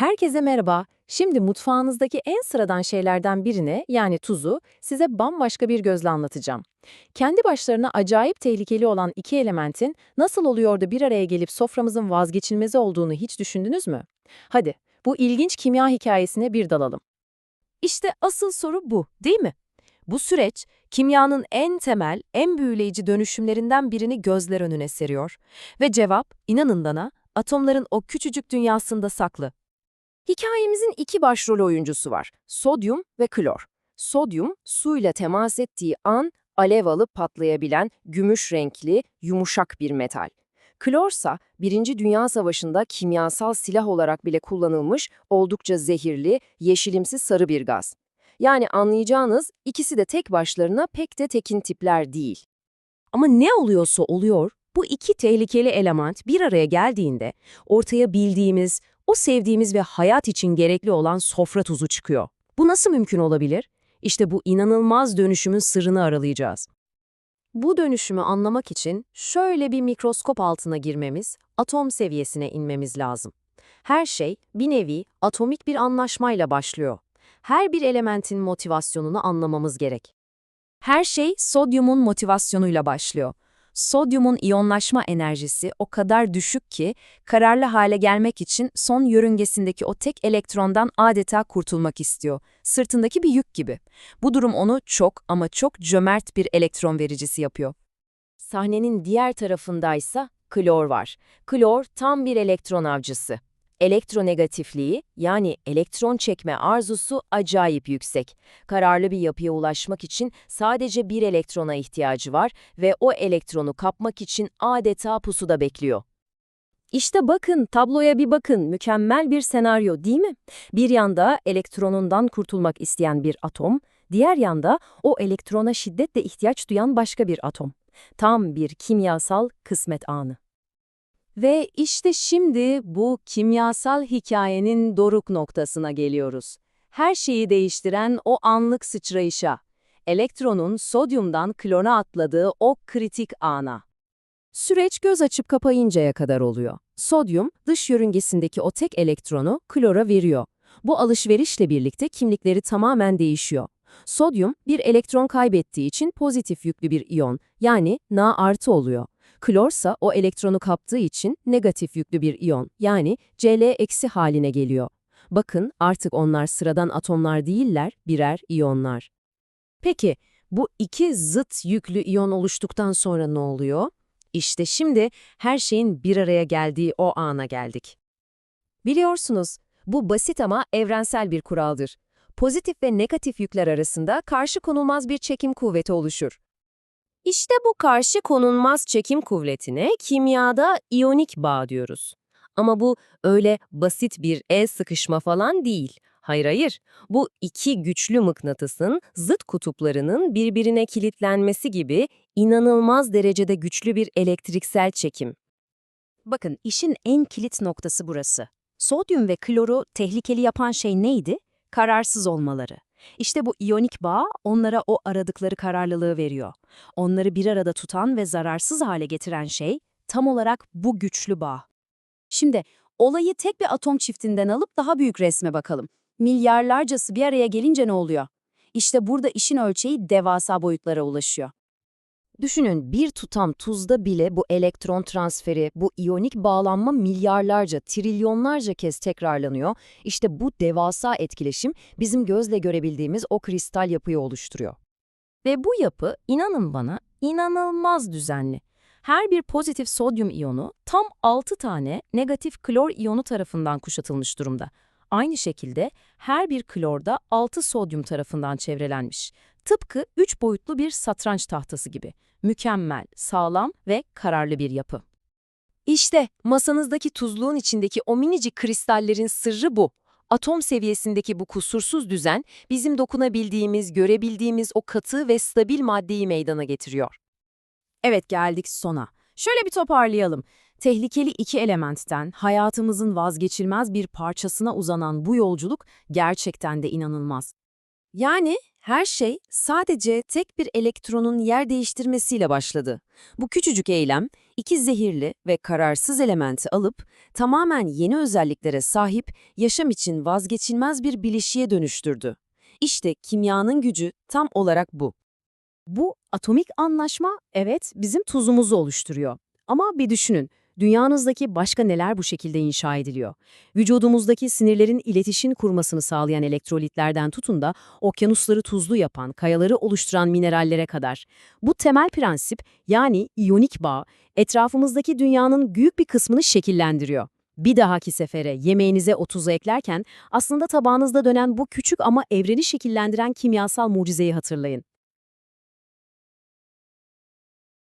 Herkese merhaba. Şimdi mutfağınızdaki en sıradan şeylerden birini, yani tuzu, size bambaşka bir gözle anlatacağım. Kendi başlarına acayip tehlikeli olan iki elementin nasıl oluyor da bir araya gelip soframızın vazgeçilmezi olduğunu hiç düşündünüz mü? Hadi, bu ilginç kimya hikayesine bir dalalım. İşte asıl soru bu, değil mi? Bu süreç, kimyanın en temel, en büyüleyici dönüşümlerinden birini gözler önüne seriyor. Ve cevap, inanın bana, atomların o küçücük dünyasında saklı. Hikayemizin iki başrol oyuncusu var, sodyum ve klor. Sodyum, suyla temas ettiği an alev alıp patlayabilen gümüş renkli, yumuşak bir metal. Klorsa, Birinci Dünya Savaşı'nda kimyasal silah olarak bile kullanılmış oldukça zehirli, yeşilimsi sarı bir gaz. Yani anlayacağınız ikisi de tek başlarına pek de tekin tipler değil. Ama ne oluyorsa oluyor, bu iki tehlikeli element bir araya geldiğinde ortaya bildiğimiz, o sevdiğimiz ve hayat için gerekli olan sofra tuzu çıkıyor. Bu nasıl mümkün olabilir? İşte bu inanılmaz dönüşümün sırrını aralayacağız. Bu dönüşümü anlamak için şöyle bir mikroskop altına girmemiz, atom seviyesine inmemiz lazım. Her şey bir nevi atomik bir anlaşmayla başlıyor. Her bir elementin motivasyonunu anlamamız gerek. Her şey sodyumun motivasyonuyla başlıyor. Sodyumun iyonlaşma enerjisi o kadar düşük ki kararlı hale gelmek için son yörüngesindeki o tek elektrondan adeta kurtulmak istiyor. Sırtındaki bir yük gibi. Bu durum onu çok ama çok cömert bir elektron vericisi yapıyor. Sahnenin diğer tarafındaysa klor var. Klor tam bir elektron avcısı. Elektronegatifliği yani elektron çekme arzusu acayip yüksek. Kararlı bir yapıya ulaşmak için sadece bir elektrona ihtiyacı var ve o elektronu kapmak için adeta pusuda bekliyor. İşte bakın, tabloya bir bakın. Mükemmel bir senaryo değil mi? Bir yanda elektronundan kurtulmak isteyen bir atom, diğer yanda o elektrona şiddetle ihtiyaç duyan başka bir atom. Tam bir kimyasal kısmet anı. Ve işte şimdi bu kimyasal hikayenin doruk noktasına geliyoruz. Her şeyi değiştiren o anlık sıçrayışa, elektronun sodyumdan klora atladığı o kritik ana. Süreç göz açıp kapayıncaya kadar oluyor. Sodyum, dış yörüngesindeki o tek elektronu klora veriyor. Bu alışverişle birlikte kimlikleri tamamen değişiyor. Sodyum, bir elektron kaybettiği için pozitif yüklü bir iyon, yani Na artı oluyor. Klorsa o elektronu kaptığı için negatif yüklü bir iyon, yani Cl haline geliyor. Bakın artık onlar sıradan atomlar değiller, birer iyonlar. Peki, bu iki zıt yüklü iyon oluştuktan sonra ne oluyor? İşte şimdi her şeyin bir araya geldiği o ana geldik. Biliyorsunuz, bu basit ama evrensel bir kuraldır. Pozitif ve negatif yükler arasında karşı konulmaz bir çekim kuvveti oluşur. İşte bu karşı konulmaz çekim kuvvetine kimyada iyonik bağ diyoruz. Ama bu öyle basit bir el sıkışma falan değil. Hayır hayır, bu iki güçlü mıknatısın zıt kutuplarının birbirine kilitlenmesi gibi inanılmaz derecede güçlü bir elektriksel çekim. Bakın işin en kilit noktası burası. Sodyum ve kloru tehlikeli yapan şey neydi? Kararsız olmaları. İşte bu iyonik bağ onlara o aradıkları kararlılığı veriyor. Onları bir arada tutan ve zararsız hale getiren şey tam olarak bu güçlü bağ. Şimdi olayı tek bir atom çiftinden alıp daha büyük resme bakalım. Milyarlarcası bir araya gelince ne oluyor? İşte burada işin ölçeği devasa boyutlara ulaşıyor. Düşünün bir tutam tuzda bile bu elektron transferi, bu iyonik bağlanma milyarlarca, trilyonlarca kez tekrarlanıyor. İşte bu devasa etkileşim bizim gözle görebildiğimiz o kristal yapıyı oluşturuyor. Ve bu yapı, inanın bana, inanılmaz düzenli. Her bir pozitif sodyum iyonu tam 6 tane negatif klor iyonu tarafından kuşatılmış durumda. Aynı şekilde her bir klor da 6 sodyum tarafından çevrelenmiş. Tıpkı 3 boyutlu bir satranç tahtası gibi. Mükemmel, sağlam ve kararlı bir yapı. İşte masanızdaki tuzluğun içindeki o minicik kristallerin sırrı bu. Atom seviyesindeki bu kusursuz düzen bizim dokunabildiğimiz, görebildiğimiz o katı ve stabil maddeyi meydana getiriyor. Evet geldik sona. Şöyle bir toparlayalım. Tehlikeli iki elementten hayatımızın vazgeçilmez bir parçasına uzanan bu yolculuk gerçekten de inanılmaz. Yani her şey sadece tek bir elektronun yer değiştirmesiyle başladı. Bu küçücük eylem, iki zehirli ve kararsız elementi alıp tamamen yeni özelliklere sahip yaşam için vazgeçilmez bir bileşiğe dönüştürdü. İşte kimyanın gücü tam olarak bu. Bu atomik anlaşma evet bizim tuzumuzu oluşturuyor. Ama bir düşünün, dünyanızdaki başka neler bu şekilde inşa ediliyor? Vücudumuzdaki sinirlerin iletişim kurmasını sağlayan elektrolitlerden tutun da okyanusları tuzlu yapan, kayaları oluşturan minerallere kadar. Bu temel prensip yani iyonik bağ etrafımızdaki dünyanın büyük bir kısmını şekillendiriyor. Bir dahaki sefere yemeğinize o tuzu eklerken aslında tabağınızda dönen bu küçük ama evreni şekillendiren kimyasal mucizeyi hatırlayın.